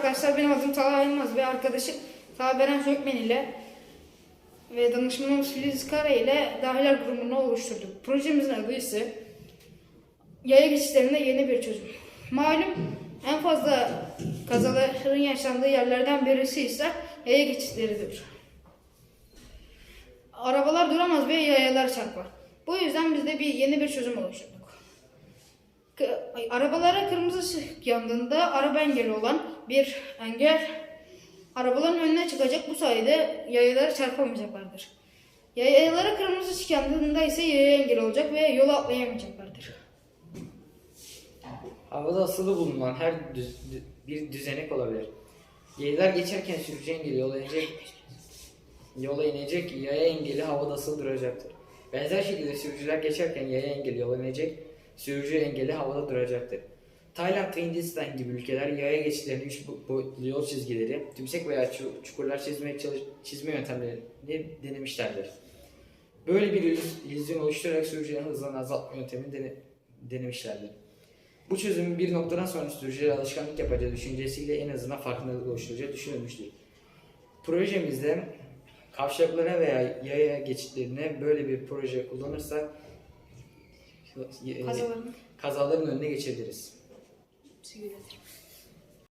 arkadaşlar benim adım Talha Yılmaz ve arkadaşım Talha Beren Sökmen ile ve danışmanımız Filiz Kara ile Dahiler grubunu oluşturduk. Projemizin adı ise yaya geçişlerinde yeni bir çözüm. Malum en fazla kazaların yaşandığı yerlerden birisi ise yaya geçişleridir. Arabalar duramaz ve yayalar çarpar. Bu yüzden biz de bir yeni bir çözüm oluşturduk. Arabalara kırmızı ışık yandığında araba engeli olan bir engel arabaların önüne çıkacak. Bu sayede yayalara çarpamayacaklardır. Yayalara kırmızı ışık yandığında ise yaya engel olacak ve yola atlayamayacaklardır. Havada asılı bulunan her düz- dü- bir düzenek olabilir. Yayalar geçerken sürücü engeli yola inecek, yola inecek, yaya engeli havada asılı duracaktır. Benzer şekilde sürücüler geçerken yaya engeli yola inecek, sürücü engeli havada duracaktır. Tayland ve Hindistan gibi ülkeler yaya geçitlerini üç bo- boyutlu yol çizgileri, tümsek veya çu- çukurlar çalış- çizme yöntemlerini denemişlerdir. Böyle bir illüz- illüzyon oluşturarak sürücülerin hızını azaltma yöntemini dene- denemişlerdir. Bu çözümün bir noktadan sonra sürücülere alışkanlık yapacağı düşüncesiyle en azından farkındalık oluşturacağı düşünülmüştür. Projemizde kavşaklara veya yaya geçitlerine böyle bir proje kullanırsak Kazaların kazaların önüne geçebiliriz. Teşekkür ederim.